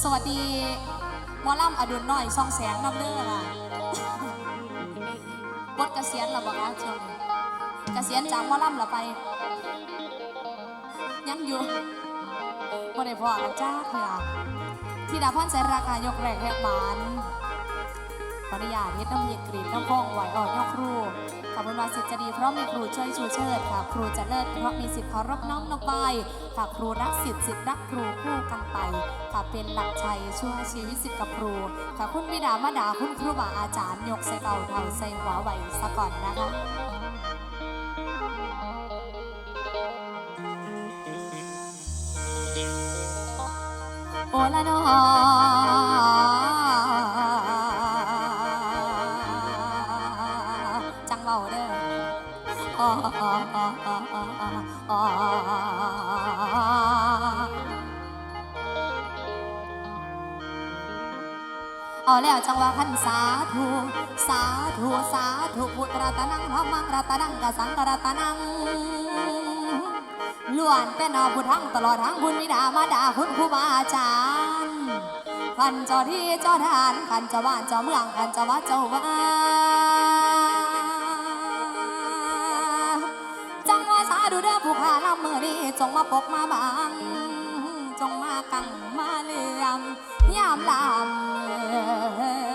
สวัสดีหมอลำอดุลหน่อยซองแสงน้ำเด้อล่ะบทเกษียณหรอบอกคะช่วงนี้เกษียณจากหมอลำแล้วไป ยังอยู่บ่ได้พอกันจ้าเพื่อที่ดาพอนใส่ราคายกแรกแหกบาน ขออนุญาตเฮ็ดน้ำเย็นกรีดน้ำพองไหวออกยอกครูขอบคุณวาสิจดีเพราะมีครูช่วยชูเชิดค่ะ ครูจะเลิศเพราะมีสิทธิ์เคารพน้อมนบไปค่ะครูรักสิทธิ์สิทธิ์รักครูคู่กันไปค่ะเป็นหลักชัยช่วยชีวิตสิทธิ์กับครูค่ะคุณบิดามาดาคุณครูบาอาจารย์ยกใส่เก่าเทาใส่หัวไหวซะก่อนนะคะโอละนอ เอาแล้วจังว่าขันสาธุสาธุสาธุพุทธรัตนังธรรมังรัตนังกสังกรัตนังล้วนเป็นอาผู้ทั้งตลอดทั้งบุญมิดามาดาคุณครูบาอาจารย์ขันเจ้าที่เจ้าทานขันเจ้าบ้านเจ้าเมืองขันเจ้าวัดเจ้าว่า ดูเด้อผู้ขาลำมือนี้จงมาปกมาบัง จงมากังมาเลื่อมยามลำ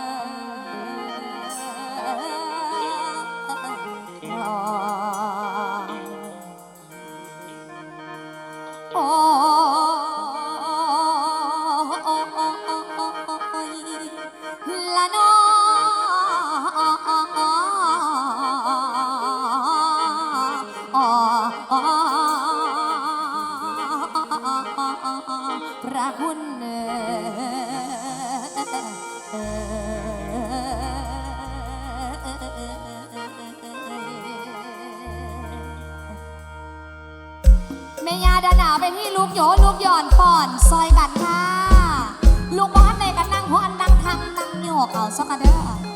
พระคุณเอ่ยเมยาดาหนาไปที่ลูกโยลูกหย่อนป่อนซอยกันค่ะ ลูกบ้านในกันนั่งหัวนั่งทางนั่งโยกเอาสักกันเด้อ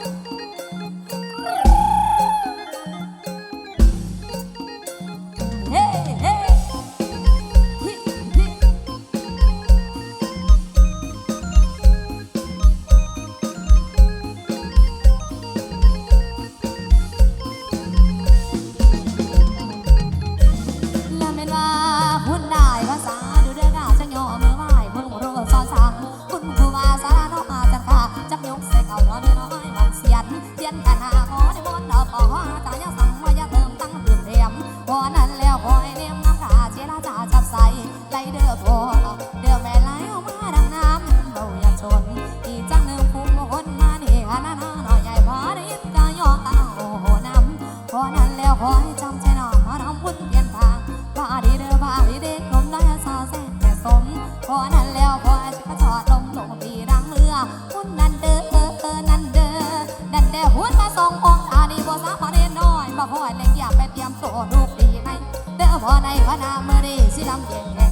พอในพนาเมื่อดีสิลำแข่งแข่งขัน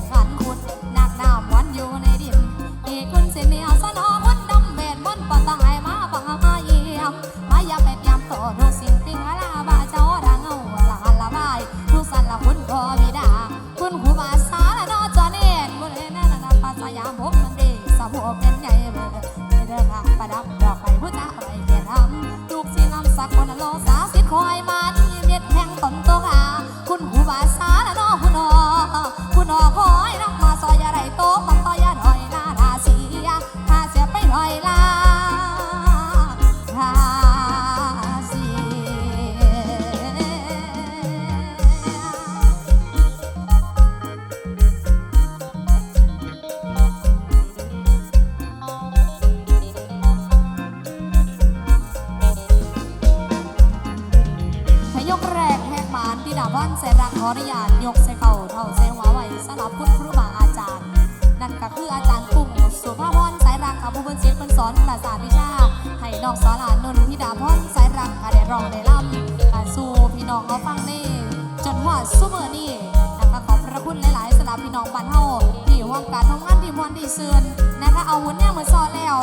ใส่เข่าเท่าใส่หัวไว้สำหรับคุณครูบาอาจารย์ นั่นก็คืออาจารย์กุ้งสุภาพรสายรักค่ะผู้บรรเสียเป็นสอนภาษาวิชา ให้น้องสอนหลานนนทิดาพรสายรักค่ะได้ร้องได้ล่ำอาสู่พี่น้องเขาฟังนี่จนหัวซุเมอร์นี่นะคะขอบพระคุณหลาย ๆสำหรับพี่น้องบ้านเฮาที่ร่วมการทำงานที่มวนที่เสื่อนนะคะเอาหุ่นเนี่ยเหมือนซอแล้ว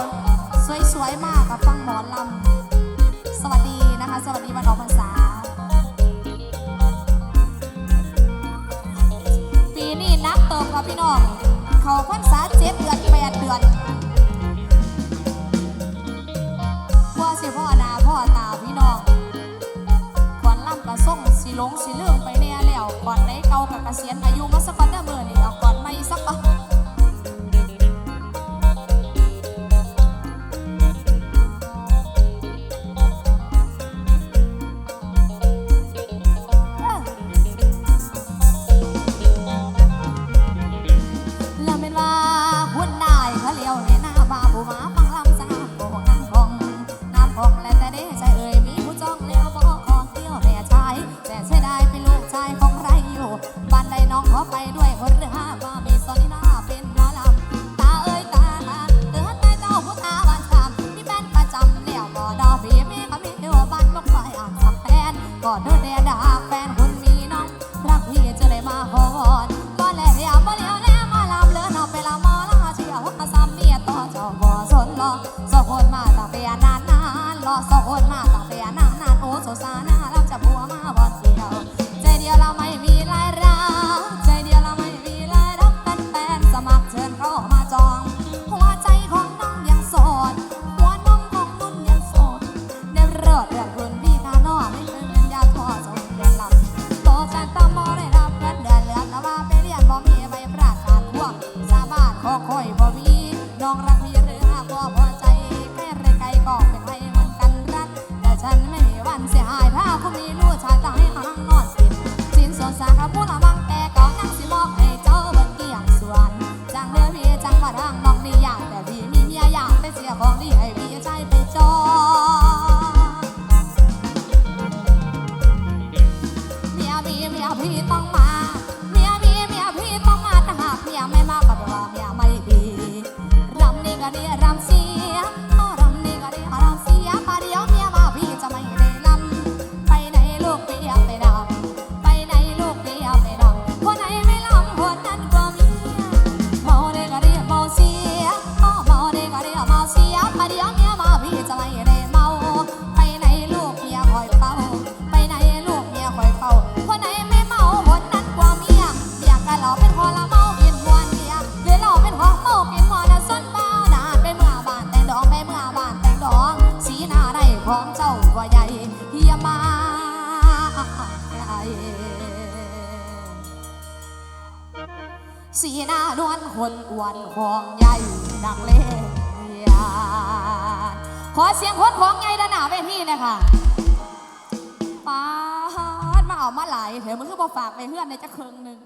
สวยๆมากกับฟังหมอลำสวัสดีนะคะ สวัสดีวันออกพรรษา พี่น้อง เขาพ้นสาเจ็ดเดือนแปดเดือนพ่อสิพ่อนาพ่อตาพี่น้องก่อนล่ำกระส่งสีหลงสีเลื่องไปแน่แล้วก่อนไหนเก่ากับเกษียนอายุมาสักปันเดอร์เบอร์นี่อาก่อนไม่สักปัน น้องขอไปด้วยคน คอยบ หล่เป็นหัวละเมากินหัวเดียเลยเป็นหัวเมากินหันส้นบานานเป้เมื่อบานแตงดอกเป้เมื่อบานแตงดอกสีหน้าได้ของเจ้าว่าใหญ่เฮียมาสีหน้านวลคนอ้วนของใหญ่ดังเลียขอเสียงคนของใหญ่ด้านหน้าเวทีเลยคะปาดมาเอามาไหลายเห็นมันคือบ่ฝากไปเพื่อนในจะเคืองหนึ่ง